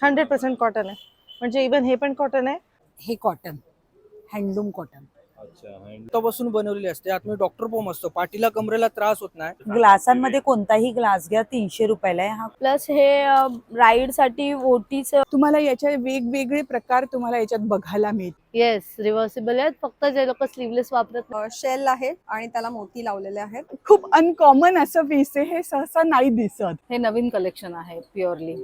Hundred percent cotton आहे. म्हणजे even हे पण कॉटन आहे. हे कॉटन हँडलूम कॉटन अच्छा पासून बनवलेली असते. आतमध्ये डॉक्टर पोम असतो. पाठीला कमरेला त्रास होत नाही. ग्लासांमध्ये कोणताही ग्लास घ्या तीनशे रुपयाला आहे हा. प्लस हे राईडसाठी ओटीचं तुम्हाला याचे वेगवेगळे प्रकार तुम्हाला याच्यात बघायला मिळतील. येस रिव्हर्सिबल आहेत. फक्त जे लोक स्लीवलेस वापरत. शेल आहे आणि त्याला मोती लावलेले आहेत. खूप अनकॉमन असं पीस आहे. हे सहसा नाही दिसत. हे नवीन कलेक्शन आहे प्युअरली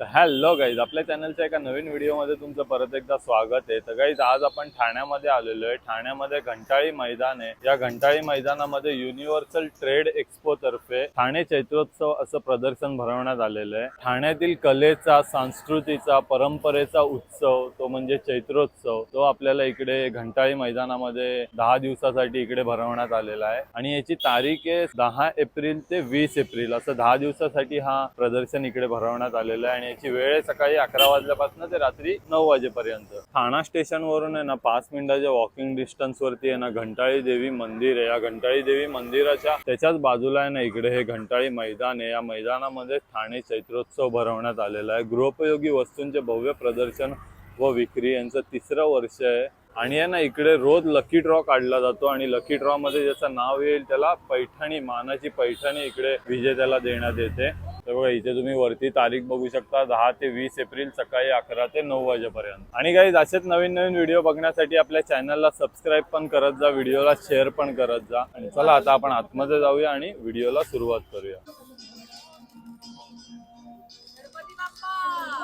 हॅलो गाईज आपल्या चॅनलच्या एका नवीन व्हिडिओमध्ये तुमचं परत एकदा स्वागत आहे. तर गाईज आज आपण ठाण्यामध्ये आलेलो आहे. ठाण्यामध्ये घंटाळी मैदान आहे. या घंटाळी मैदानामध्ये युनिव्हर्सल ट्रेड एक्सपो तर्फे ठाणे चैत्रोत्सव असं प्रदर्शन भरवण्यात आलेलं आहे. ठाण्यातील कलेचा संस्कृतीचा परंपरेचा उत्सव तो म्हणजे चैत्रोत्सव तो आपल्याला इकडे घंटाळी मैदानामध्ये दहा दिवसासाठी इकडे भरवण्यात आलेला आहे. आणि याची तारीख आहे दहा एप्रिल ते वीस एप्रिल. असं दहा दिवसासाठी हा प्रदर्शन इकडे भरवण्यात आलेलं आहे. आणि याची वेळ आहे सकाळी अकरा वाजल्यापासून ते रात्री नऊ वाजेपर्यंत. ठाणा स्टेशनवरून आहे ना पाच मिनिटाच्या वॉकिंग डिस्टन्स वरती आहे ना घंटाळी देवी मंदिर आहे. या घंटाळी देवी मंदिराच्या त्याच्याच बाजूला आहे ना इकडे हे घंटाळी मैदान आहे. या मैदानामध्ये ठाणे चैत्रोत्सव भरवण्यात आलेला आहे. गृहोपयोगी वस्तूंचे भव्य प्रदर्शन व विक्री यांचं तिसरं वर्ष आहे. आणि आहे ना इकडे रोज लकी ड्रॉ काढला जातो आणि लकी ड्रॉ मध्ये ज्याचं नाव येईल त्याला पैठणी मानाची पैठणी इकडे विजेत्याला देण्यात येते. तर बघा इथे तुम्ही वरती तारीख बघू शकता दहा ते वीस एप्रिल सकाळी अकरा ते नऊ वाजेपर्यंत. आणि काही असेच नवीन नवीन व्हिडिओ बघण्यासाठी आपल्या चॅनलला सबस्क्राईब पण करत जा व्हिडिओला शेअर पण करत जा. आणि चला आता आपण आतमध्ये जाऊया आणि व्हिडिओला सुरुवात करूया.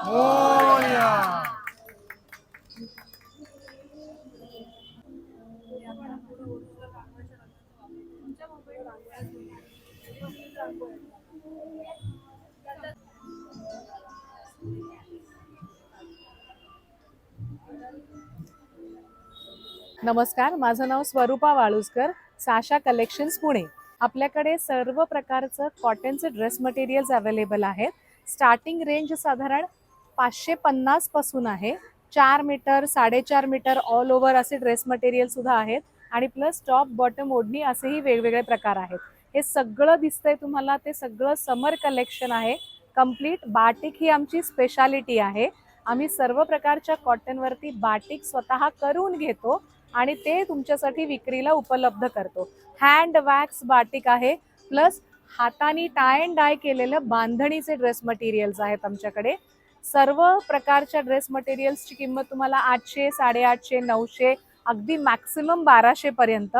हो, नमस्कार माझं नाव स्वरूपा वाळुसकर साशा कलेक्शन्स पुणे. आपल्याकडे सर्व प्रकारचं कॉटनचे ड्रेस मटेरियल्स अवेलेबल आहेत. स्टार्टिंग रेंज साधारण पाचशे पन्नासपासून आहे. चार मीटर साडेचार मीटर ऑल ओव्हर असे ड्रेस मटेरियल सुद्धा आहेत. आणि प्लस टॉप बॉटम ओढणी असेही वेगवेगळे प्रकार आहेत. हे सगळं दिसतंय तुम्हाला ते सगळं समर कलेक्शन आहे. कंप्लीट बाटिक ही आमची स्पेशालिटी आहे. आम्ही सर्व प्रकारच्या कॉटनवरती बाटिक स्वतः करून घेतो. आणि ते तुमच्यासाठी विक्रीला उपलब्ध करतो. हँड वॅक्स बाटिक आहे. प्लस हाताने टाय अँड डाय केलेलं बांधणीचे ड्रेस मटेरियल्स आहेत आमच्याकडे. सर्व प्रकारच्या ड्रेस मटेरियल्सची किंमत तुम्हाला आठशे साडेआठशे नऊशे अगदी मॅक्सिमम बाराशेपर्यंत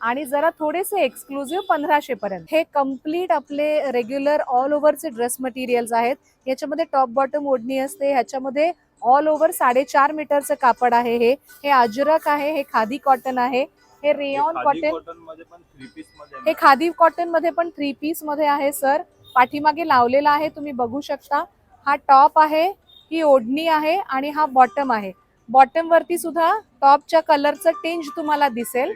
आणि जरा थोडेसे एक्सक्लुझिव्ह पंधराशेपर्यंत हे कंप्लीट आपले रेग्युलर ऑल ओव्हरचे ड्रेस मटेरियल्स आहेत. याच्यामध्ये टॉप बॉटम ओढणी असते. ह्याच्यामध्ये ऑल ओव्हर साडेचार मीटरचं कापड आहे हे. हे अजरक आहे हे खादी कॉटन आहे. हे रेयॉन कॉटन हे खादी कॉटनमध्ये पण थ्री पीसमध्ये आहे सर पाठीमागे लावलेला आहे तुम्ही बघू शकता. हा टॉप आहे ही ओढणी आहे आणि हा बॉटम आहे. बॉटम वरती सुद्धा टॉपच्या कलरचं टेंज तुम्हाला दिसेल.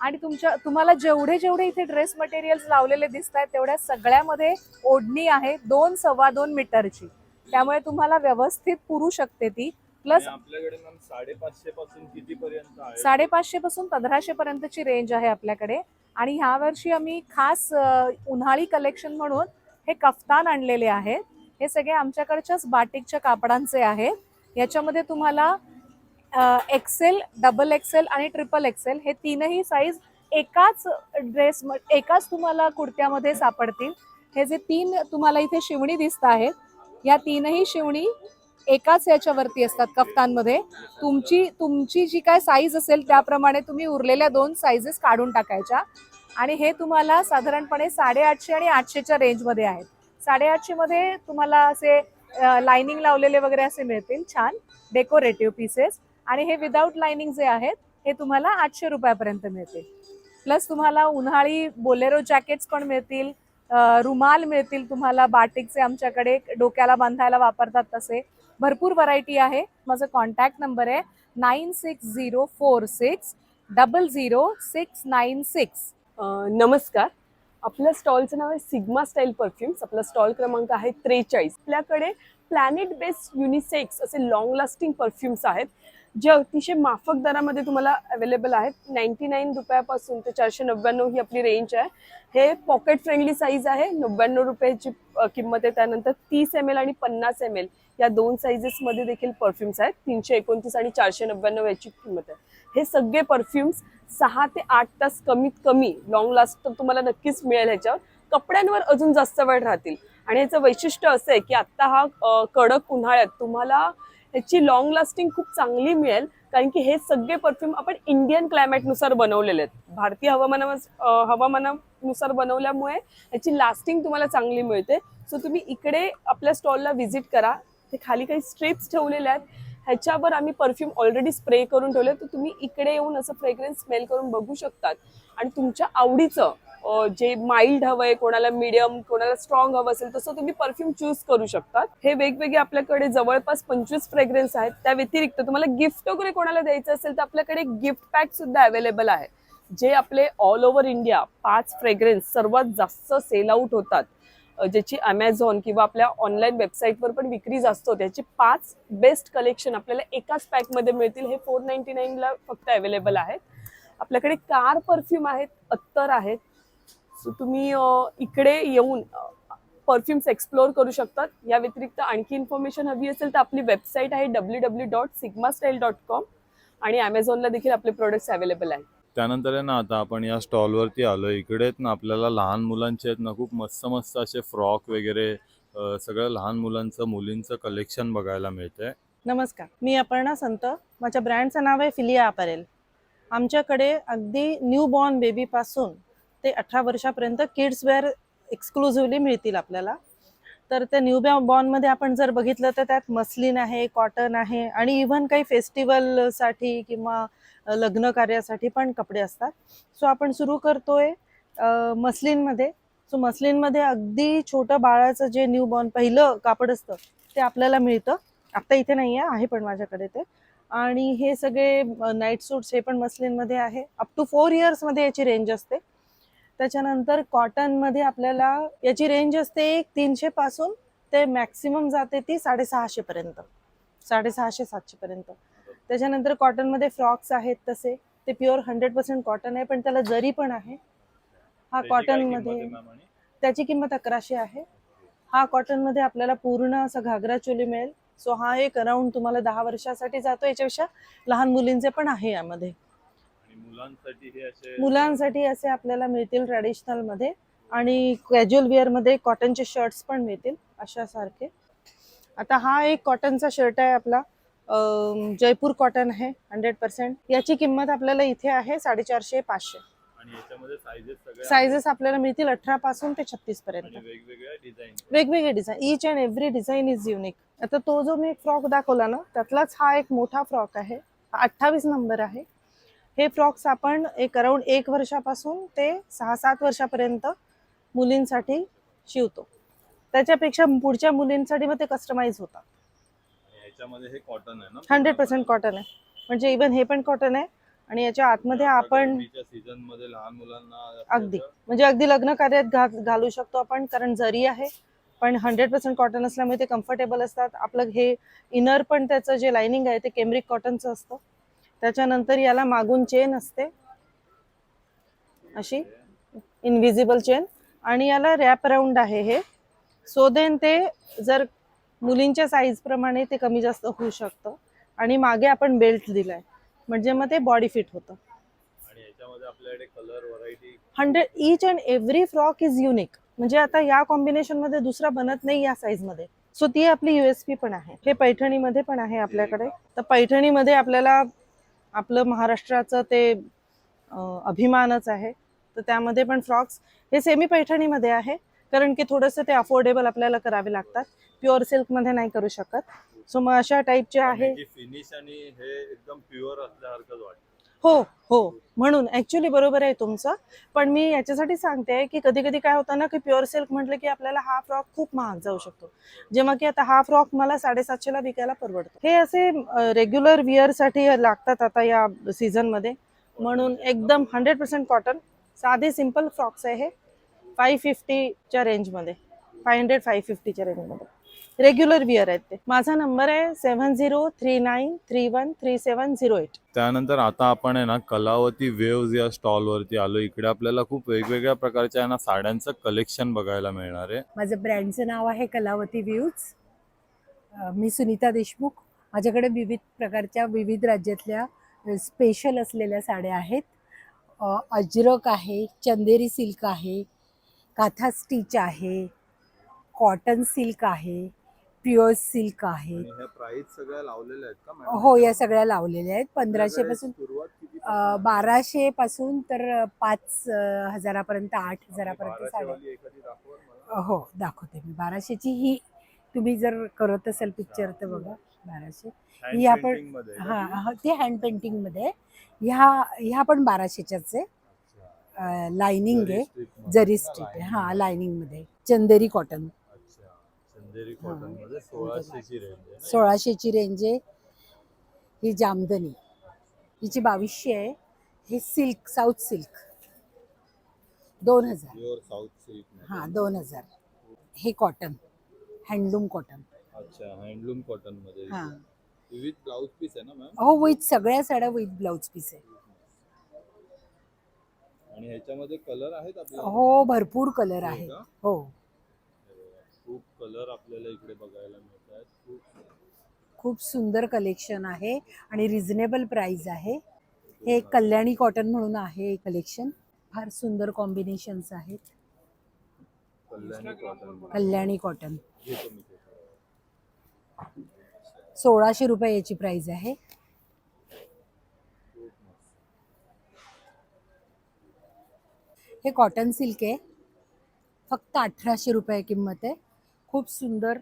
आणि तुमच्या तुम्हाला जेवढे जेवढे इथे ड्रेस मटेरियल्स लावलेले दिसत आहेत तेवढ्या सगळ्यामध्ये ओढणी आहे दोन सव्वा दोन मीटरची त्यामुळे तुम्हाला व्यवस्थित पुरू शकते ती. प्लस आपल्याकडे साडेपाचशे पासून किती पर्यंत साडेपाचशे पासून पंधराशे पर्यंतची रेंज आहे आपल्याकडे. आणि ह्या वर्षी आम्ही खास उन्हाळी कलेक्शन म्हणून हे कफ्तान आणलेले आहेत. हे सगळे आमच्याकडच्याच बाटिकच्या कापडांचे आहेत. याच्यामध्ये तुम्हाला एक्सेल डबल एक्सेल आणि ट्रिपल एक्सेल हे तीनही साईज एकाच ड्रेस एकाच तुम्हाला कुर्त्यामध्ये सापडतील. हे जे तीन तुम्हाला इथे शिवणी दिसत आहेत या तीनही शिवणी एकाच याच्यावरती असतात कफ्तांमध्ये. तुमची तुमची जी काय साईज असेल त्याप्रमाणे तुम्ही उरलेल्या दोन साईजेस काढून टाकायच्या. आणि हे तुम्हाला साधारणपणे साडेआठशे आणि आठशेच्या रेंजमध्ये आहेत. साडेआठशेमध्ये तुम्हाला असे लाइनिंग लावलेले वगैरे असे मिळतील छान डेकोरेटिव्ह पीसेस आणि हे विदाऊट लाइनिंग जे आहेत हे तुम्हाला आठशे रुपयापर्यंत मिळतील. प्लस तुम्हाला उन्हाळी बोलेरो जॅकेट्स पण मिळतील. रुमाल मिळतील तुम्हाला बाटिकचे आमच्याकडे डोक्याला बांधायला वापरतात तसे. भरपूर व्हरायटी आहे. माझा कॉन्टॅक्ट नंबर आहे nine six zero four six double zero six nine six नमस्कार. आपल्या स्टॉलचं नाव आहे सिग्मा स्टाईल परफ्युम्स. आपला स्टॉल क्रमांक आहे त्रेचाळीस. आपल्याकडे प्लॅनेट बेस्ड युनिसेक्स असे लॉंग लास्टिंग परफ्युम्स आहेत. जे अतिशय माफक दरामध्ये तुम्हाला अवेलेबल आहेत. नाईन्टी नाईन रुपयापासून ते चारशे नव्याण्णव ही आपली रेंज आहे. हे पॉकेट फ्रेंडली साईज आहे. नव्याण्णव रुपयाची किंमत आहे. त्यानंतर तीस एम एल आणि पन्नास एम एल या दोन साईजेसमध्ये देखील परफ्युम्स आहेत. तीनशे एकोणतीस आणि चारशे नव्याण्णव याची किंमत आहे. हे सगळे परफ्युम्स सहा ते आठ तास कमीत कमी लॉंग लास्ट तर तुम्हाला नक्कीच मिळेल ह्याच्यावर. कपड्यांवर अजून जास्त वेळ राहतील. आणि याचं वैशिष्ट्य असं आहे की आत्ता हा कडक उन्हाळ्यात तुम्हाला याची लॉंग लास्टिंग खूप चांगली मिळेल. कारण की हे सगळे परफ्यूम आपण इंडियन क्लायमेटनुसार बनवलेले आहेत. भारतीय हवामाना हवामानानुसार बनवल्यामुळे याची लास्टिंग तुम्हाला चांगली मिळते. सो तुम्ही इकडे आपल्या स्टॉलला व्हिजिट करा. ते खाली काही स्ट्रिप्स ठेवलेल्या आहेत. ह्याच्यावर आम्ही परफ्यूम ऑलरेडी स्प्रे करून ठेवले तर तुम्ही इकडे येऊन असं फ्रेग्रन्स स्मेल करून बघू शकतात. आणि तुमच्या आवडीचं जे माइल्ड हवं आहे कोणाला मिडियम कोणाला स्ट्रॉंग हवं असेल तसं तुम्ही परफ्यूम चूज करू शकतात. हे वेगवेगळे आपल्याकडे जवळपास पंचवीस फ्रेग्रन्स आहेत. त्या व्यतिरिक्त तुम्हाला गिफ्ट वगैरे कोणाला द्यायचं असेल तर आपल्याकडे गिफ्ट पॅक सुद्धा अवेलेबल आहे. जे आपले ऑल ओव्हर इंडिया पाच फ्रेग्रन्स सर्वात जास्त सेल आउट होतात. ज्याची अमेझॉन किंवा आपल्या ऑनलाईन वेबसाईटवर पण विक्री जास्त होते. याची पाच बेस्ट कलेक्शन आपल्याला एकाच पॅकमध्ये मिळतील. हे फोर नाईन्टी नाईनला फक्त अवेलेबल आहेत. आपल्याकडे कार परफ्यूम आहेत अत्तर आहेत. सो तुम्ही इकडे येऊन परफ्युम्स एक्सप्लोअर करू शकतात. या व्यतिरिक्त आणखी इन्फॉर्मेशन हवी असेल तर आपली वेबसाईट आहे W W dot sigma style dot com आणि अमेझॉनला देखील आपले प्रोडक्ट्स अवेलेबल आहेत. त्यानंतर आहे ना आता आपण या स्टॉलवरती आलो इकडे आहेत ना आपल्याला लहान मुलांचे आहेत ना खूप मस्त मस्त असे फ्रॉक वगैरे सगळं लहान मुलांचं मुलींचं कलेक्शन बघायला मिळतंय. नमस्कार. मी अपर्णा संत. माझ्या ब्रँडचं नाव आहे फिलिया अपारेल. आमच्याकडे अगदी न्यू बॉर्न बेबीपासून ते अठरा वर्षापर्यंत किड्स वेअर एक्सक्लुझिव्हली मिळतील आपल्याला. तर त्या न्यू बॉर्नमध्ये आपण जर बघितलं तर त्यात मस्लिन आहे कॉटन आहे आणि इव्हन काही फेस्टिवलसाठी किंवा लग्न कार्यासाठी पण कपडे असतात. सो आपण सुरू करतोय अ, मस्लिनमध्ये सो मस्लिनमध्ये अगदी छोटं बाळाचं जे न्यू बॉर्न पहिलं कापड असतं ते आपल्याला मिळतं. आत्ता इथे नाही आहे आहे पण माझ्याकडे ते. आणि हे सगळे नाईट सूट्स हे पण मस्लिनमध्ये आहे. अप टू फोर इयर्समध्ये याची रेंज असते. त्याच्यानंतर कॉटनमध्ये आपल्याला याची रेंज असते एक तीनशेपासून ते मॅक्सिमम जाते ती साडेसहाशेपर्यंत साडेसहाशे सातशेपर्यंत त्याच्यानंतर कॉटनमध्ये फ्रॉक्स आहेत तसे. ते प्युअर हंड्रेड पर्सेंट कॉटन आहे पण त्याला जरी पण आहे हा कॉटनमध्ये? त्याची किंमत अकराशे आहे. हा कॉटनमध्ये आपल्याला पूर्ण असा घागरा चोली मिळेल. सो हा एक अराउंड तुम्हाला दहा वर्षासाठी जातो. याच्यापेक्षा लहान मुलींचे पण आहे यामध्ये. मुलांसाठी हे असे मुलांसाठी असे आपल्याला मिळतील ट्रॅडिशनलमध्ये आणि कॅज्युअल वेअरमध्ये कॉटनचे शर्ट्स पण मिळतील अशा सारखे आता हा एक कॉटनचा शर्ट आहे आपला. जयपूर कॉटन आहे हंड्रेड पर्सेंट याची किंमत आपल्याला इथे आहे साडेचारशे पाचशे. सायझेस आपल्याला मिळतील अठरा पासून ते छत्तीस पर्यंत. वेगवेगळे design each and every design is unique आता तो जो मी एक फ्रॉक दाखवला ना त्यातलाच हा एक मोठा फ्रॉक आहे. अठ्ठावीस नंबर आहे. हे फ्रॉक्स आपण एक अराउंड एक वर्षापासून ते सहा सात वर्षापर्यंत मुलींसाठी शिवतो. त्याच्यापेक्षा पुढच्या मुलींसाठी मग ते कस्टमाइज होतात. याच्यामध्ये हे कॉटन आहे ना? हंड्रेड पर्सेंट कॉटन आहे. म्हणजे इवन हे पण कॉटन आहे आणि याच्या आतमध्ये आपण सीझनमध्ये लहान मुलांना अगदी. म्हणजे अगदी लग्न कार्यात घालू शकतो आपण कारण जरी आहे पण हंड्रेड पर्सेंट कॉटन असल्यामुळे ते कम्फर्टेबल असतात. आपलं हे इनर पण त्याचं जे लाइनिंग आहे ते केम्ब्रिक कॉटनचं असतं. त्याच्यानंतर याला मागून चेन असते. अशी इनविजिबल चेन. आणि याला रॅप अराउंड आहे हे. सो देन ते जर मुलींच्या साईज प्रमाणे ते कमी जास्त होऊ शकतं. आणि मागे आपण बेल्ट दिलाय. म्हणजे मग ते बॉडी फिट होतं. Hundred each and every frock is unique म्हणजे आता या कॉम्बिनेशनमध्ये दुसरा बनत नाही या साईजमध्ये. सो ती आपली युएसपी पण आहे. हे पैठणीमध्ये पण आहे आपल्याकडे. तर पैठणीमध्ये आपल्याला आपलं महाराष्ट्राचं ते अभिमानच आहे. तर त्यामध्ये पण फ्रॉक्स हे सेमी पैठणीमध्ये आहे. कारण की थोडंसं ते अफोर्डेबल आपल्याला करावे लागतात. प्युअर सिल्कमध्ये नाही करू शकत. सो मग अशा टाईपचे आहे. म्हणजे फिनिश आणि हे एकदम प्युअर असल्यासारखंच वाटतं. हो हो. म्हणून ऍक्च्युली बरोबर आहे तुमचं. पण मी याच्यासाठी सांगते की कधी कधी काय होतं ना की प्युअर सिल्क म्हटलं की आपल्याला हा फ्रॉक खूप महाग जाऊ शकतो. जेव्हा की आता हा फ्रॉक मला साडेसातशेला विकायला परवडतो. हे असे रेग्युलर विअरसाठी लागतात आता या सीझनमध्ये म्हणून एकदम हंड्रेड पर्सेंट कॉटन साधे सिंपल फ्रॉक्स आहे हे. फाय फिफ्टीच्या रेंजमध्ये फाय हंड्रेड फाय फिफ्टीच्या रेंजमध्ये रेग्युलर विअर आहेत ते. माझा नंबर आहे seven zero three nine three one three seven zero eight त्यानंतर आता आपण आहे ना कलावती वेव्ज या स्टॉलवरती आलो. इकडे आपल्याला खूप वेगवेगळ्या प्रकारच्या आहे ना साड्यांचं कलेक्शन बघायला मिळणार आहे. माझं ब्रँडचं नाव आहे कलावती व्ह्यूज मी सुनीता देशमुख. माझ्याकडे विविध प्रकारच्या विविध राज्यातल्या स्पेशल असलेल्या साड्या आहेत. अजरक आहे चंदेरी सिल्क आहे काथा स्टिच आहे कॉटन सिल्क आहे. प्युअर सिल्क आहे. आणि ह्या प्राइस सगळ्या लावलेल्या आहेत का? हो या सगळ्या लावलेल्या आहेत. पंधराशे पासून बाराशे पासून तर पाच हजारापर्यंत आठ हजारापर्यंत. हो दाखवते मी. बाराशेची ही तुम्ही जर करत असाल पिक्चर तर बघा बाराशे. ही आपण- हा ती? हँड पेंटिंगमध्ये आहे. ह्या ह्या पण बाराशेच्याच आहे. लाइनिंग जरी आहे. जरी स्ट्रीट आहे? हा लाइनिंगमध्ये. चंदेरी कॉटन चंदेरी कॉटनमध्ये सोळाशेची रेंज आहे ना? सोळाशेची रेंज आहे. ही जामदनी. हिची बावीसशे आहे. हे सिल्क साऊथ सिल्क. दोन हजार. प्युअर साऊथ सिल्क हा दोन हजार. हे कॉटन. Handloom cotton. अच्छा हँडलूम कॉटनमध्ये. हा. विविध ब्लाउज पीस आहे ना मॅम? हो विथ सगळ्या साड्या विथ ब्लाउज पीस आहे. आणि ह्याच्यामध्ये कलर आहेत हो भरपूर कलर आहे का? हो. कलर आपल्याला इकडे बघायला मिळत आहेत खूप खूप सुंदर कलेक्शन आहे आणि रिझनेबल प्राइस आहे. हे एक कल्याणी कॉटन म्हणून आहे कलेक्शन. फार सुंदर कॉम्बिनेशन्स आहेत. कल्याणी कॉटन. कल्याणी कॉटन. घेतो मी ते. सोळाशे रुपये याची प्राइस आहे. खूप मस्त. हे कॉटन सिल्क आहे. फक्त अठराशे रुपये किंमत आहे. खूप सुंदर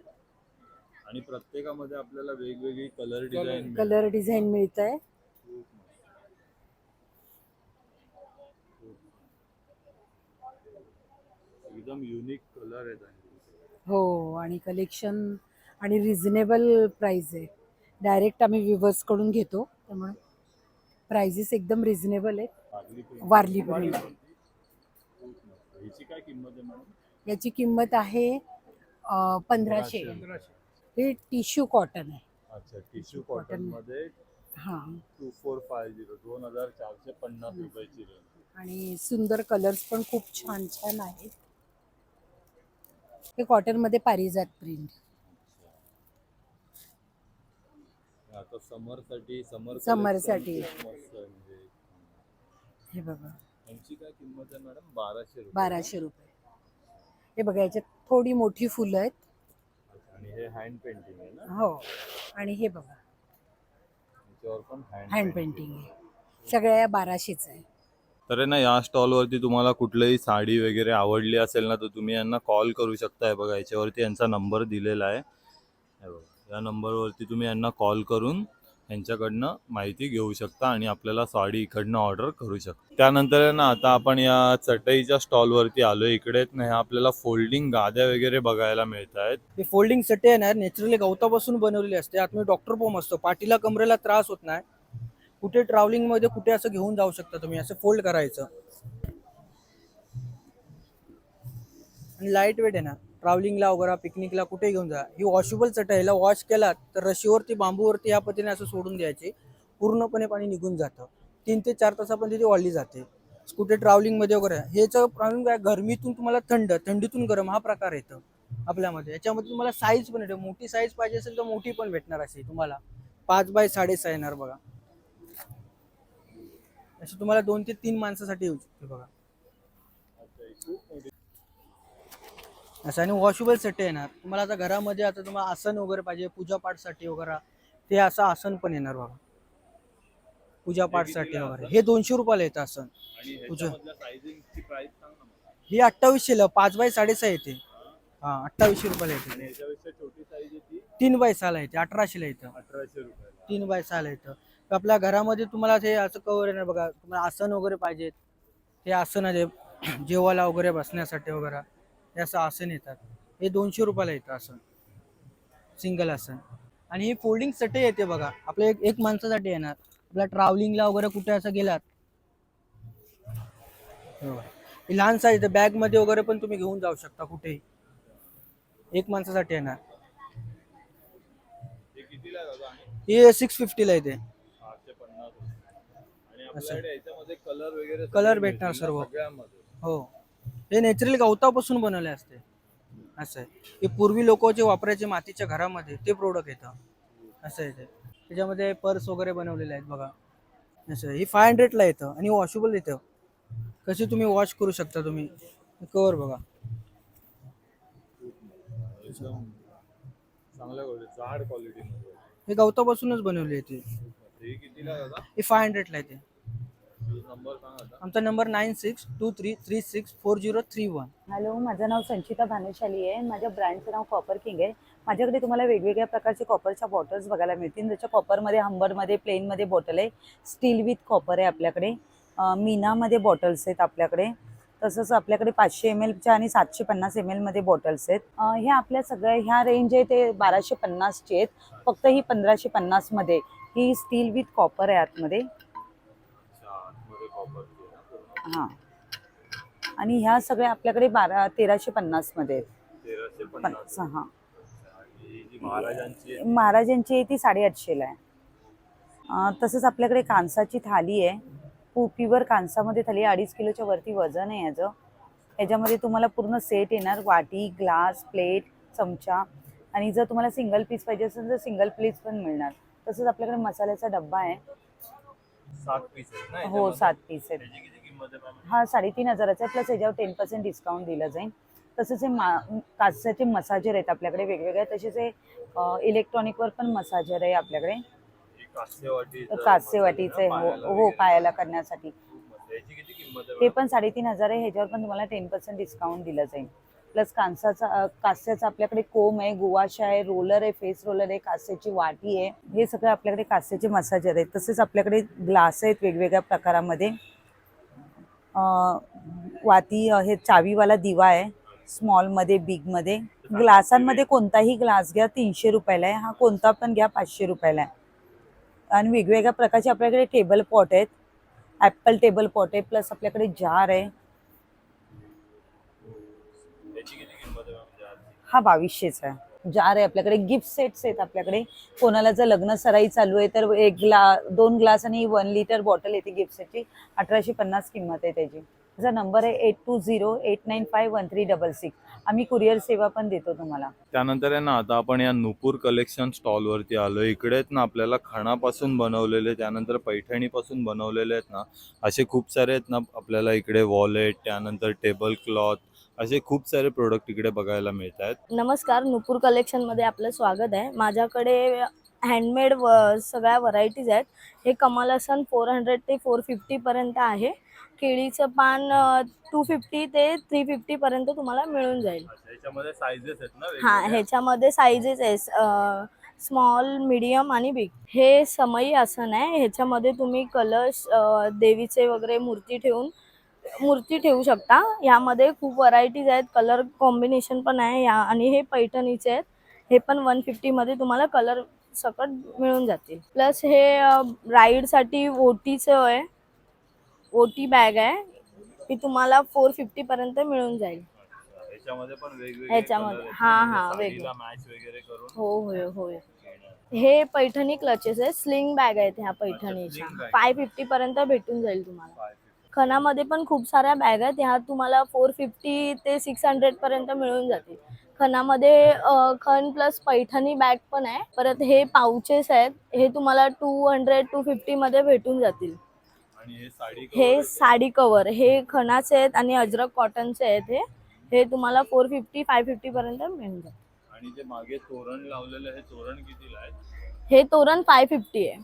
आणि प्रत्येकामध्ये आपल्याला वेगवेगळी कलर डिझाईन कलर डिझाईन मिळत आहे एकदम युनिक कलर आहेत हो आणि कलेक्शन आणि रिझनेबल प्राइस आहे. डायरेक्ट आम्ही विवर्सकडून घेतो त्यामुळे प्राइजेस एकदम रिझनेबल आहेत. वारली print. वारली प्रिंट खूप मस्त. ह्याची काय किंमत आहे मॅडम? याची किंमत आहे पंधराशे. हे टिश्यू कॉटन आहे. अच्छा टिश्यू. कॉटनमध्ये हां. टू फोर फाय झिरो दोन हजार चारशे पन्नास रुपयाची रेंज आणि सुंदर कलर्स पण खूप छान छान आहेत. हे कॉटनमध्ये पारिजात प्रिंट आता समरसाठी समर Summer साठी. हे बघा. यांची काय किंमत आहे मॅडम? बाराशे रुपये. बाराशे रुपये. हे बघा याच्यात थोडी मोठी फुलं आहेत. आणि हे हँड पेंटिंग आहे ना? हो. आणि हे बघा. पण हँड पेंटिंग आहे. सगळ्या बाराशेच आहे. तर आहे ना या स्टॉलवरती तुम्हाला कुठलीही साडी वगैरे आवडली असेल ना तर तुम्ही यांना कॉल करू शकताय बघा याच्यावरती यांचा नंबर दिलेला आहे. हे बघा या नंबरवरती तुम्ही यांना कॉल करून यांच्याकडनं माहिती घेऊ शकता आणि आपल्याला साडी इकडनं ऑर्डर करू शकता. त्यानंतर आहे ना आता आपण या चटईच्या स्टॉलवरती आलो इकडे ना आपल्याला फोल्डिंग गाद्या वगैरे बघायला मिळत आहेत हे फोल्डिंग चटई आहे ना नेचरली गवतापासून बनवलेली असते. आतमध्ये डॉक्टर पोम असतो. पाठीला कमरेला त्रास होत नाही. कुठे ट्रॅव्हलिंगमध्ये कुठे असं घेऊन जाऊ शकता तुम्ही. असं फोल्ड करायचं. आणि लाइट वेट आहे ना ट्रॅव्हलिंगला वगैरे पिकनिकला कुठे घेऊन जा. ही वॉशेबल चट याला वॉश केला तर रशीवरती बांबूवरती या पद्धतीने असं सोडून द्यायचे. पूर्णपणे पाणी निघून जातं. तीन ते चार तासापर्यंत ती वाढली जाते. कुठे ट्रॅव्हलिंगमध्ये वगैरे. हेच प्रॉब्लेम काय? गरमीतून तुम्हाला थंड थंडीतून गरम हा प्रकार येतो आपल्यामध्ये. याच्यामध्ये तुम्हाला साईज पण येते. मोठी साईज पाहिजे असेल तर मोठी पण भेटणार अशी तुम्हाला. पाच बाय साडेसहा येणार बघा. अशी तुम्हाला दोन ते तीन माणसासाठी येऊ शकते बघा. असं आणि वॉशेबल सेट येणार. तुम्हाला आता घरामध्ये आता तुम्हाला आसन वगैरे पाहिजे पूजा पाठसाठी वगैरे ते असं आसन पण येणार बघा. पूजा पाठसाठी वगैरे. हे दोनशे रुपयाला येतं आसन. पूजा. ही अठ्ठावीसशेला पाच बाय साडेसहा येते. हा अठ्ठावीसशे रुपयाला येते. तीन बाय सहाला येते अठराशेला येतं. तीन बाय सहाला येतं. आपल्या घरामध्ये तुम्हाला ते असं कवर येणार बघा. तुम्हाला आसन वगैरे पाहिजेत ते आसन आहे जेवायला वगैरे बसण्यासाठी वगैरे. हे असं आसन येतात. हे दोनशे रुपयाला येतं आसन. सिंगल आसन. आणि ही फोल्डिंग सटे येते बघा. आपल्या एक एक माणसासाठी येणार. आपल्या ट्रॅव्हलिंगला वगैरे कुठे असं गेलात. लहान साईज बॅगमध्ये वगैरे पण तुम्ही घेऊन जाऊ शकता कुठेही. एक माणसासाठी येणार. हे सिक्स फिफ्टीला येते. कलर भेटणार सर्व. हो. हे नॅचरली गवतापासून बनवले असते. असं आहे. हे पूर्वी लोक जे वापरायचे मातीच्या घरामध्ये ते प्रोडक्ट येतं. असं आहे ते. त्याच्यामध्ये पर्स वगैरे बनवलेले आहेत बघा. असं ही फाय हंड्रेडला येतं आणि वॉशेबल येतं. कशी तुम्ही वॉश करू शकता तुम्ही? कवर बघा. हे गवतापासूनच बनवली आहे ती. हे फाय हंड्रेडला येते. आमचा number nine six two three three six four zero three one. Hello माझं नाव संचिता भानुशाली आहे. माझ्या ब्रँडचं नाव कॉपर किंग आहे. माझ्याकडे तुम्हाला वेगवेगळ्या प्रकारचे कॉपरच्या बॉटल्स बघायला मिळतील. जसं कॉपरमध्ये हंबरमध्ये प्लेनमध्ये बॉटल आहे. स्टील विथ कॉपर आहे आपल्याकडे. मीनामध्ये बॉटल्स आहेत आपल्याकडे. तसंच आपल्याकडे पाचशे एम एलच्या आणि सातशे पन्नास एम एलमध्ये बॉटल्स आहेत. ह्या आपल्या सगळ्या ह्या रेंज आहे ते बाराशे पन्नासची आहेत. फक्त ही पंधराशे पन्नासमध्ये ही स्टील विथ कॉपर आहे आतमध्ये. हां. आणि ह्या सगळ्या आपल्याकडे बारा तेराशे पन्नासमध्ये आहेत. पन्नास. हां जी महाराजांची आहे. महाराजांची आहे ती साडेआठशेला आहे. तसंच आपल्याकडे कांसाची थाली आहे. पु- प्युअर कांसामध्ये थाली. अडीच किलोच्या वरती वजन आहे याचं ह्याच्यामध्ये तुम्हाला पूर्ण सेट येणार. वाटी ग्लास प्लेट चमचा. आणि जर तुम्हाला सिंगल पीस पाहिजे असेल तर सिंगल पीस पण मिळणार. तसंच आपल्याकडे मसाल्याचा डब्बा आहे. सात पीस आहेत ना हो याच्यामध्ये? सात पीस आहेत. त्याची किती किंमत आहे मॅम? हा साडेतीन हजाराचा आहे. प्लस याच्यावर टेन पर्सेंट डिस्काउंट दिलं जाईल. तसेच हे मा काचेचे मसाजर आहेत आपल्याकडे वेगवेगळे. तसेच हे इलेक्ट्रॉनिकवर पण मसाजर आहे आपल्याकडे. ही हो हो पायाला करण्यासाठी. याची किती किंमत आहे ते मॅम? पण साडेतीन हजार आहे. ह्याच्यावर पण तुम्हाला टेन पर्सेंट डिस्काउंट दिलं जाईल. प्लस कांसाचा कास्याचा आपल्याकडे कोम आहे गुवाशा आहे रोलर आहे फेस रोलर आहे कास्याची वाटी आहे. हे सगळं आपल्याकडे कास्याचे मसाजर आहेत. तसेच आपल्याकडे ग्लास आहेत वेगवेगळ्या प्रकारामध्ये. वाती हे चावीवाला दिवा आहे स्मॉलमध्ये बिगमध्ये. ग्लासांमध्ये कोणताही ग्लास घ्या तीनशे रुपयाला आहे. हा कोणता पण घ्या पाचशे रुपयाला आहे. आणि वेगवेगळ्या प्रकारचे आपल्याकडे टेबल पॉट आहेत. ॲपल टेबल पॉट आहे प्लस आपल्याकडे जार आहे याची किती किंमत आहे मॅम जारची? हा बावीसशेचा आहे. जार आहे आपल्याकडे गिफ्ट सेट्स आहेत आपल्याकडे. कोणाला जर लग्न सराई चालू आहे तर एक ग्ला दोन ग्लास आणि वन लिटर बॉटल येते गिफ्ट सेटची अठराशे पन्नास किंमत आहे त्याची. माझा नंबर आहे eight two zero eight nine five one three double six आम्ही कुरिअर सेवा पण देतो तुम्हाला. त्यानंतर आहे ना आता आपण या नुपूर कलेक्शन स्टॉलवरती आलो इकडे आहेत ना आपल्याला खणापासून बनवलेले त्यानंतर पैठणीपासून बनवलेले आहेत ना असे खूप सारे आहेत ना आपल्याला इकडे वॉलेट त्यानंतर टेबल क्लॉथ असे खूप सारे प्रोडक्ट इकडे बघायला मिळत आहेत नमस्कार नुपूर कलेक्शनमध्ये आपलं स्वागत आहे. माझ्याकडे हँडमेड व सगळ्या व्हरायटीज आहेत. हे कमाल हसन फोर हंड्रेड ते फोर फिफ्टीपर्यंत आहे. केळीचं पान टू फिफ्टी ते थ्री फिफ्टीपर्यंत तुम्हाला मिळून जाईल. याच्यामध्ये सायझेस आहेत ना हा? ह्याच्यामध्ये साईजेस आहे स्मॉल मीडियम आणि बिग हे समई आसन आहे. ह्याच्यामध्ये तुम्ही कलश देवीचे वगैरे मूर्ती ठेवून मूर्ती ठेवू शकता. यामध्ये खूप व्हरायटीज आहेत. कलर कॉम्बिनेशन पण आहे. या आणि हे पैठणीचे आहेत. हे पण वन फिफ्टीमध्ये तुम्हाला कलर सकट मिळून जातील. प्लस हे राईडसाठी ओटीचं आहे. ओटी बॅग आहे. ती तुम्हाला फोर फिफ्टीपर्यंत मिळून जाईल. ह्याच्यामध्ये- हा, ना, हा, म्हणजे वेगळे. हो होय होय. हे पैठणी क्लचेस आहे स्लिंग बॅग आहेत ह्या पैठणीच्या. फाय फिफ्टी पर्यंत भेटून जाईल तुम्हाला. 550. खणामध्ये पण खूप साऱ्या बॅग आहेत. ह्या तुम्हाला फोर फिफ्टी ते सिक्स हंड्रेड पर्यंत मिळून जातील. खणामध्ये खण प्लस पैठणी बॅग पण आहे. परत हे पाउचेस आहेत. हे तुम्हाला टू हंड्रेड टू फिफ्टी मध्ये भेटून जातील. हे साडी कवर हे खणाचे आहेत आणि अजरक कॉटनचे आहेत हे. हे तुम्हाला फोर फिफ्टी फाय फिफ्टी पर्यंत मिळून जातील. आणि जे मागे तोरण लावलेलं हे तोरण कितीला आहे? हे तोरण फाय फिफ्टी आहे.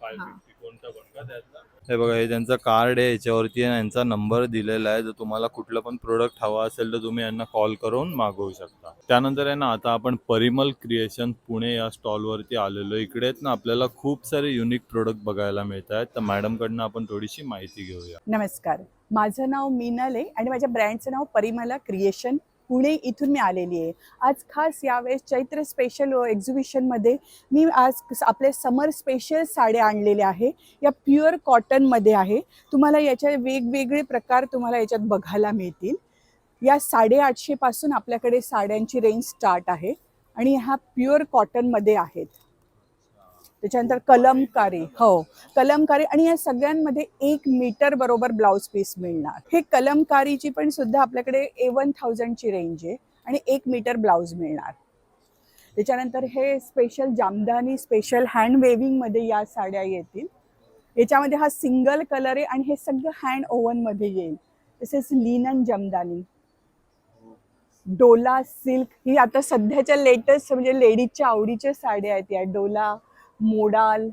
फाय. फिफ्टी कोणता पण का त्यातला? हे बघा हे त्यांचं कार्ड आहे याच्यावरती यांचा नंबर दिलेला आहे. जर तुम्हाला कुठलं पण प्रोडक्ट हवा असेल तर तुम्ही यांना कॉल करून मागवू शकता. त्यानंतर आहे ना आता आपण परिमल क्रिएशन पुणे या स्टॉलवरती आलेलो इकडे आहेत ना आपल्याला खूप सारे युनिक प्रोडक्ट बघायला मिळत आहेत. तर मॅडमकडनं आपण थोडीशी माहिती घेऊया. नमस्कार. माझं नाव मीनल आहे आणि माझ्या ब्रँडचं नाव परिमला क्रिएशन पुणे इथून मी आलेली आहे. आज खास यावेळेस चैत्र स्पेशल एक्झिबिशनमध्ये मी आज आपले समर स्पेशल साड्या आणलेल्या आहे. या प्युअर कॉटनमध्ये आहे. तुम्हाला याच्या वेगवेगळे प्रकार तुम्हाला याच्यात बघायला मिळतील. या साडेआठशेपासून आपल्याकडे साड्यांची रेंज स्टार्ट आहे. आणि ह्या प्युअर कॉटनमध्ये आहेत. त्याच्यानंतर कलमकारी हो. कलमकारी आणि या सगळ्यांमध्ये एक मीटर बरोबर ब्लाऊज पीस मिळणार. हे कलमकारीची पण सुद्धा आपल्याकडे ए वन थाउजंडची रेंज आहे आणि एक मीटर ब्लाऊज मिळणार. त्याच्यानंतर हे स्पेशल जामदानी स्पेशल हँड वेविंगमध्ये या साड्या येतील. याच्यामध्ये हा सिंगल कलर आहे आणि हे सगळं हँड ओव्हनमध्ये येईल. तसेच लिनन जमदानी डोला सिल्क. ही आता सध्याच्या लेटेस्ट म्हणजे लेडीजच्या आवडीच्या साड्या आहेत या. डोला मोडाल.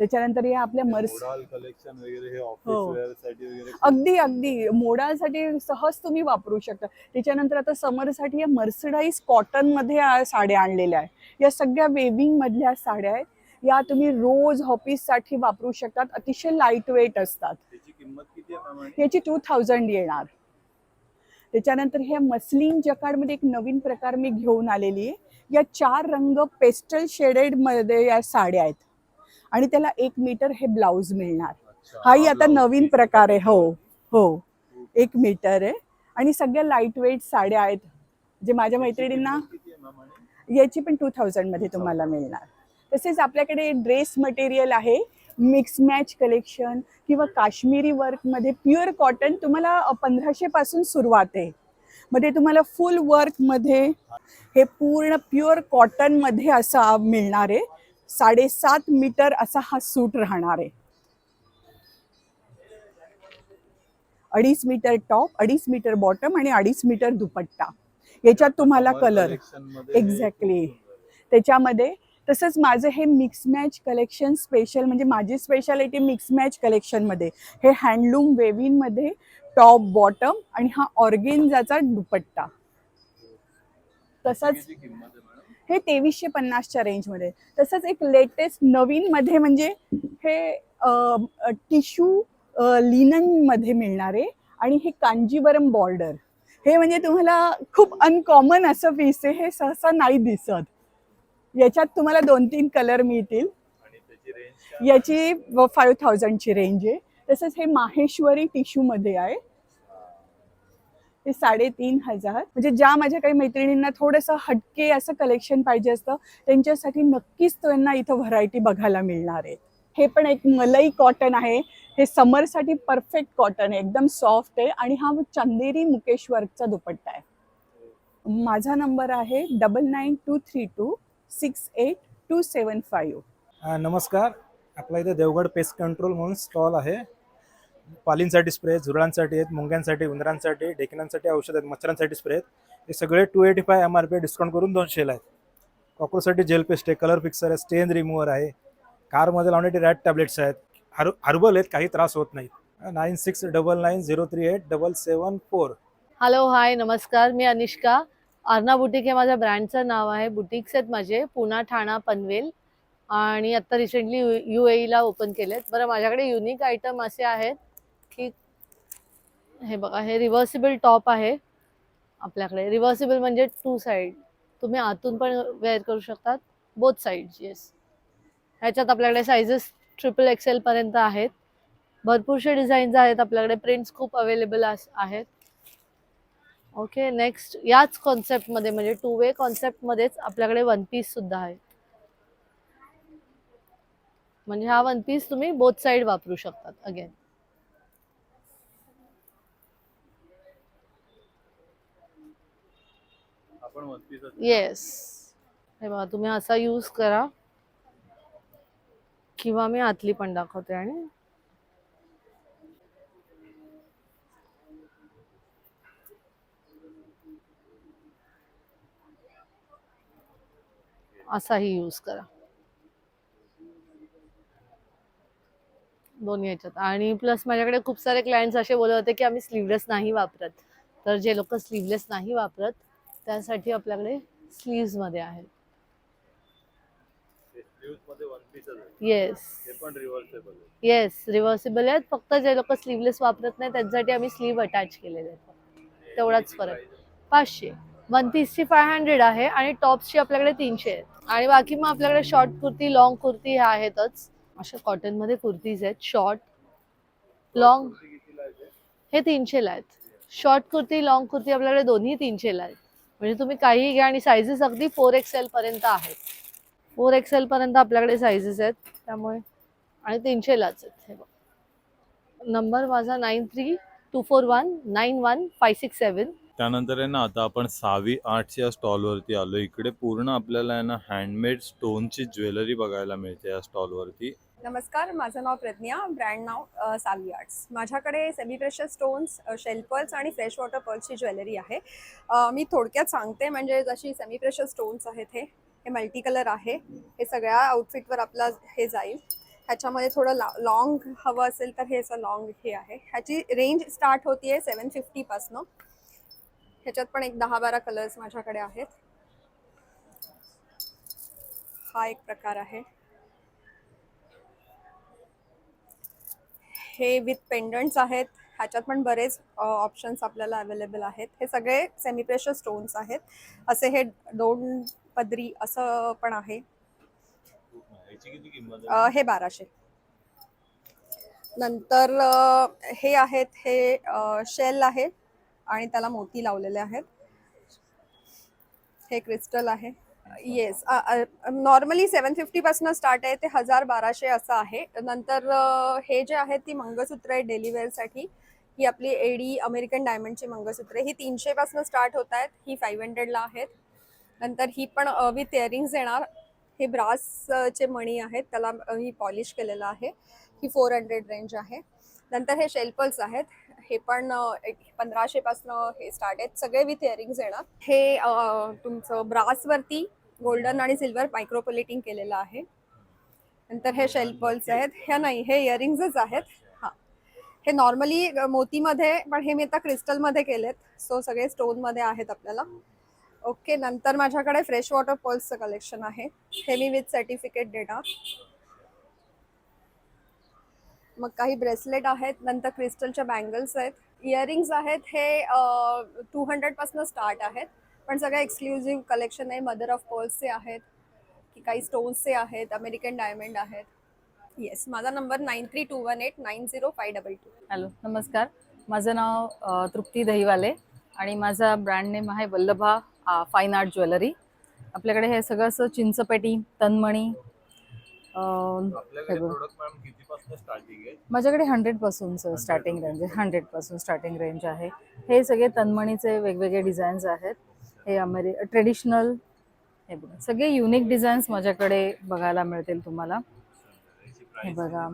त्याच्यानंतर या आपल्या मर्स कलेक्शन वगैरे हे हो. ऑफिससाठी वगैरे अगदी अगदी. मोडासाठी सहज तुम्ही वापरू शकता. त्याच्यानंतर आता समरसाठी या मर्सडाईज कॉटनमध्ये या साड्या आणलेल्या आहेत. या सगळ्या वेविंग मधल्या साड्या आहेत. या तुम्ही रोज ऑफिससाठी वापरू शकतात. अतिशय लाइट वेट असतात? याची टू थाउजंड येणार. त्याच्यानंतर ह्या मस्लिन जकाडमध्ये एक नवीन प्रकार मी घेऊन आलेली आहे. या चार रंग पेस्टल शेडेडमध्ये या साड्या आहेत. आणि त्याला एक मीटर हे ब्लाऊज मिळणार. हाही आता नवीन. प्रकार आहे हो हो. एक मीटर आहे. आणि सगळ्या लाइट वेट साड्या आहेत. जे माझ्या मैत्रिणींना? याची पण टू थाउजंडमध्ये तुम्हाला मिळणार. तसेच आपल्याकडे ड्रेस मटेरियल आहे. मिक्स मॅच कलेक्शन किंवा काश्मीरी वर्कमध्ये प्युअर कॉटन तुम्हाला पंधराशे पासून सुरुवात आहे. मध्ये तुम्हाला फुल वर्कमध्ये हे पूर्ण प्युअर कॉटनमध्ये असा मिळणार आहे. साडेसात मीटर असा हा सूट राहणार आहे. अडीच मीटर टॉप अडीच मीटर बॉटम आणि अडीच मीटर दुपट्टा. याच्यात तुम्हाला कलरमध्ये एक्झॅक्टली त्याच्यामध्ये तसंच माझं हे मिक्स मॅच कलेक्शन स्पेशल म्हणजे माझी स्पेशालिटी मिक्स मॅच कलेक्शनमध्ये हे हँडलूम वेविनमध्ये टॉप बॉटम आणि हा ऑर्गेन्झाचा दुपट्टा. तसंच हे तेवीसशे पन्नासच्या रेंजमध्ये. तसंच एक लेटेस्ट नवीनमध्ये म्हणजे हे टिश्यू लिननमध्ये मिळणार आहे आणि हे कांजीवरम बॉर्डर. हे म्हणजे तुम्हाला खूप अनकॉमन असं पीस आहे हे सहसा नाही दिसत. याच्यात तुम्हाला दोन तीन कलर मिळतील. याची फाईव्ह थाउजंडची रेंज आहे. तसंच हे माहेश्वरी टिश्यूमध्ये आहे. ते साडेतीन हजार. म्हणजे ज्या माझ्या काही मैत्रिणींना थोडंसं हटके असं कलेक्शन पाहिजे असतं त्यांच्यासाठी नक्कीच त्यांना इथं व्हरायटी बघायला मिळणार आहे. हे पण एक मलई कॉटन आहे. हे समरसाठी परफेक्ट कॉटन आहे. एकदम सॉफ्ट आहे आणि हा चंदेरी मुकेश वर्कचा दुपट्टा आहे. माझा नंबर आहे double nine two three two six eight two seven five नमस्कार. आपल्या इथे देवगड पेस्ट कंट्रोल म्हणून स्टॉल आहे. पालींसाठी स्प्रे आहेत झुरळांसाठी आहेत मुंग्यांसाठी उंदरांसाठी ढेकणांसाठी औषध आहेत मच्छरांसाठी स्प्रे आहेत. हे सगळे two eighty five M R P discount करून दोनशेला आहेत. कॉक्रोचसाठी जेल पेस्ट आहे कलर फिक्सर आहे स्टेन रिमूव्हर आहे. कारमध्ये लावण्यासाठी रॅट टॅबलेट्स आहेत. हर हर्बल आहेत काही त्रास होत नाही. Nine six double nine zero three eight double seven four hello hi नमस्कार मी अनिष्का. अर्ना बुटीक हे माझ्या ब्रँडचं नाव आहे. बुटीक्स आहेत माझे पुणा ठाणा पनवेल. आणि आत्ता रिसेंटली यू यू एला ओपन केलेत. बरं माझ्याकडे युनिक आयटम असे आहेत. हे बघा हे रिव्हर्सिबल टॉप आहे आपल्याकडे. रिव्हर्सिबल म्हणजे टू साईड तुम्ही आतून पण वेअर करू शकतात. बोथ साईड येस ह्याच्यात आपल्याकडे सायझेस ट्रिपल एक्सेल पर्यंत आहेत. भरपूरसे डिझाईन्स आहेत आपल्याकडे. प्रिंट्स खूप अवेलेबल आहेत. ओके नेक्स्ट याच कॉन्सेप्टमध्ये म्हणजे टू वे कॉन्सेप्टमध्येच आपल्याकडे वन पीस सुद्धा आहे. म्हणजे हा वन पीस तुम्ही बोथ साईड वापरू शकतात अगेन आपण वन पीस येस हे बघा तुम्ही असा यूज करा. किंवा मी आतली पण दाखवते आणि असाही यूज करा. दोन्ही याच्यात आणि प्लस माझ्याकडे खूप सारे क्लायंट्स असे बोलत होते की आम्ही स्लीवलेस नाही वापरत. तर जे लोक स्लीवलेस नाही वापरत त्यासाठी आपल्याकडे sleeves मध्ये आहेत. मध्ये येस येस रिव्हर्सिबल आहेत. फक्त जे लोक स्लीवलेस वापरत नाही त्यांच्यासाठी आम्ही स्लीव अटॅच केलेले आहेत. तेवढाच फरक. पाचशे. वन पीसची फाय हंड्रेड आहे आणि टॉप्सची आपल्याकडे तीनशे आहेत. आणि बाकी मग आपल्याकडे शॉर्ट कुर्ती लॉंग कुर्ती ह्या आहेतच. अशा कॉटनमध्ये कुर्तीज आहेत. Short long? हे तीनशेला आहेत. शॉर्ट कुर्ती लॉंग कुर्ती आपल्याकडे दोन्ही तीनशेला आहेत. म्हणजे तुम्ही काहीही घ्या आणि सायझेस अगदी फोर एक्सेल पर्यंत आहेत. फोर एक्सेल पर्यंत आपल्याकडे सायझेस आहेत. त्यामुळे आणि तीनशेलाच आहेत. हे बघ. नंबर माझा nine three two four one nine one five six seven त्यानंतर आहे ना आता आपण सहावी आर्ट्स या स्टॉलवरती आलो. इकडे पूर्ण आपल्याला आहे ना हँडमेड स्टोनची ज्वेलरी बघायला मिळते या स्टॉलवरती नमस्कार माझं नाव प्रज्ञा ब्रँड नाव अ, सावी आर्ट्स. माझ्याकडे semi precious stones shell pearls आणि फ्रेश वॉटर पर्ल्सची ज्वेलरी आहे. मी थोडक्यात सांगते म्हणजे जशी सेमी प्रेशर स्टोन्स आहेत हे हे मल्टी कलर आहे. हे सगळ्या आउटफिटवर आपला हे जाईल. ह्याच्यामध्ये थोडं ला लाँग हवं असेल तर हे असं लाँग हे आहे. ह्याची रेंज स्टार्ट होती आहे सेवन फिफ्टीपासनं ह्याच्यात पण एक दहा बारा कलर्स माझ्याकडे आहेत. हा एक प्रकार आहे. हे विथ पेंडंट्स आहेत. ह्याच्यात पण बरेच ऑप्शन्स आपल्याला अवेलेबल आहेत. हे सगळे सेमी प्रेशर स्टोन्स आहेत. असे हे दोन पदरी असं पण आहे. हे बाराशे. नंतर हे आहेत हे शेल आहे. आणि त्याला मोती लावलेले आहेत. हे क्रिस्टल आहे. येस नॉर्मली सेवन फिफ्टीपासून स्टार्ट आहे ते हजार बाराशे असं आहे. नंतर uh, हे जे आहेत ती मंगळसूत्र आहे डेली साठी ही आपली एडी अमेरिकन डायमंडची मंगळसूत्र ही तीनशेपासून स्टार्ट होत आहेत. ही फाईव्ह हंड्रेडला आहेत. नंतर ही पण uh, विथ इयरिंग्स येणार. हे ब्रासचे uh, मणी आहेत. त्याला ही पॉलिश केलेलं आहे. ही फोर हंड्रेड रेंज आहे. नंतर हे शेल्पल्स आहेत. हे पण एक पंधराशेपासनं हे स्टार्ट आहेत. सगळे विथ इयरिंग्स येणार. हे तुमचं ब्रासवरती गोल्डन आणि सिल्वर मायक्रोपोलिटिंग केलेलं आहे. नंतर हे शेल्पल्स आहेत. ह्या नाही हे इयरिंग्सच आहेत. हां. हे नॉर्मली मोतीमध्ये पण हे मी आता क्रिस्टलमध्ये केलेत. सो सगळे स्टोनमध्ये आहेत आपल्याला. ओके नंतर माझ्याकडे फ्रेश वॉटर पर्ल्सचं कलेक्शन आहे. हे मी विथ सर्टिफिकेट देणार. मग काही ब्रेसलेट आहेत नंतर क्रिस्टलच्या बँगल्स आहेत. इयरिंग्स आहेत हे टू हंड्रेडपासून स्टार्ट आहेत. पण सगळं एक्सक्लुझिव्ह कलेक्शन आहे. मदर ऑफ पर्ल्सचे आहेत की काही स्टोन्सचे आहेत अमेरिकन डायमंड आहेत. येस माझा number nine three two one eight nine zero five double two hello नमस्कार. माझं नाव अ, तृप्ती दहिवाले आणि माझा ब्रँड नेम आहे वल्लभा फाईन आर्ट ज्वेलरी आपल्याकडे हे सगळं असं चिंचपेटी तन्मणी हे. प्रोडक्ट मॅम कितीपासून स्टार्टिंग आहे? माझ्याकडे हंड्रेडपासूनचं स्टार्टिंग रेंज आहे. हंड्रेडपासून स्टार्टिंग रेंज आहे. हे सगळे तन्मणीचे वेगवेगळे डिझाईन्स आहेत. हे अमेरि ट्रेडिशनल हे बघा. सगळे युनिक डिझाईन्स माझ्याकडे बघायला मिळतील तुम्हाला. हे बघा.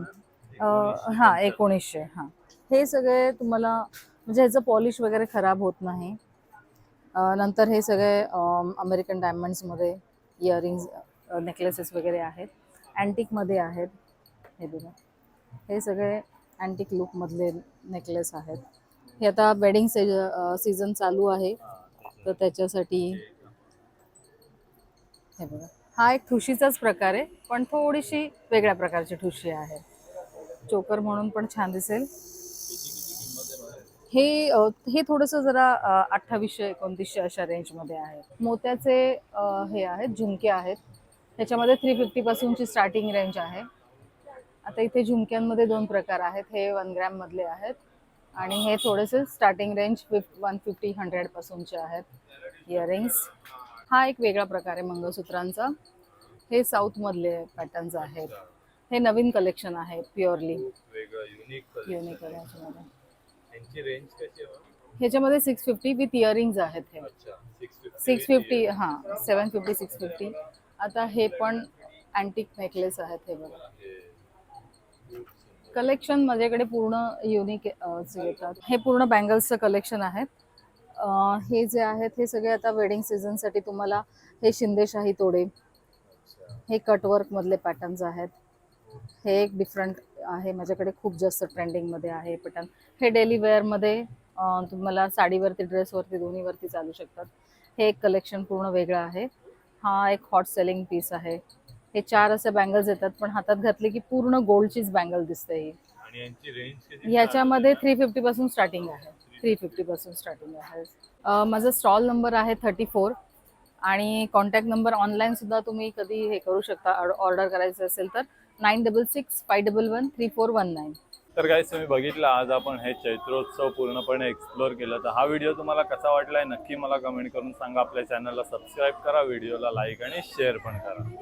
हां एकोणीसशे हां. हे सगळे तुम्हाला म्हणजे ह्याचं पॉलिश वगैरे खराब होत नाही. नंतर हे सगळे अम, अमेरिकन डायमंड्समध्ये इयरिंग्स नेकलेसेस वगैरे आहेत. अँटिकमध्ये आहेत. हे बघा. हे सगळे अँटिक लुकमधले नेकलेस आहेत. हे आता वेडिंग से सीझन चालू आहे. तर त्याच्यासाठी हे बघा. हा एक ठुशीचाच प्रकार आहे पण थोडीशी वेगळ्या प्रकारची ठुशी आहे. चोकर म्हणून पण छान दिसेल. हे हे थोडंसं जरा अठ्ठावीसशे एकोणतीसशे अशा रेंजमध्ये आहे. मोत्याचे हे आहेत झुमके आहेत. ह्याच्यामध्ये थ्री फिफ्टीपासूनची स्टार्टिंग रेंज आहे. आता इथे झुमक्यांमध्ये दोन प्रकार आहेत. हे वन ग्रॅममधले आहेत. आणि हे थोडेसे स्टार्टिंग रेंज फिफ वन फिफ्टी हंड्रेडपासूनचे आहेत. इयरिंग्स हा एक वेगळा प्रकार आहे मंगळसूत्रांचा. हे साऊथमधले पॅटर्न्स आहेत. हे नवीन कलेक्शन आहे प्युअरली युनिक कलेक्शनमध्ये ह्याच्यामध्ये सिक्स फिफ्टी विथ इयरिंग्ज आहेत हे. फिफ्टी सिक्स फिफ्टी हां सेवन फिफ्टी सिक्स फिफ्टी आता हे पण अँटिक नेकलेस आहेत हे बघा. कलेक्शन माझ्याकडे पूर्ण युनिक येतात. हे पूर्ण बँगल्सचं कलेक्शन आहेत. हे जे आहेत हे सगळे आता वेडिंग सीझनसाठी तुम्हाला हे शिंदेशाही तोडे हे कटवर्कमधले पॅटर्न्स आहेत. हे एक डिफरंट आहे माझ्याकडे खूप जास्त ट्रेंडिंगमध्ये आहे पॅटर्न हे डेली वेअरमध्ये तुम्हाला साडीवरती ड्रेसवरती दोन्हीवरती चालू शकतात. हे एक कलेक्शन पूर्ण वेगळं आहे. हा एक हॉट सेलिंग पीस आहे. हे चार असे बँगल्स येतात पण हातात घातले की पूर्ण गोल्डचीच बँगल दिसते ही. ह्याच्यामध्ये थ्री फिफ्टी पासून स्टार्टिंग आहे. थ्री फिफ्टी पासून स्टार्टिंग आहे. माझा स्टॉल नंबर आहे थर्टी फोर आणि कॉन्टॅक्ट नंबर ऑनलाईन सुद्धा तुम्ही कधी हे करू शकता. ऑर्डर करायचं असेल तर nine double six five double one three four one nine तर काहीच तुम्ही बघितलं आज आपण हे चैत्रोत्सव पूर्णपणे एक्सप्लोर केलं. तर हा व्हिडिओ तुम्हाला कसा वाटला आहे नक्की मला कमेंट करून सांगा. आपल्या चॅनलला सबस्क्राईब करा व्हिडिओला लाईक आणि शेअर पण करा.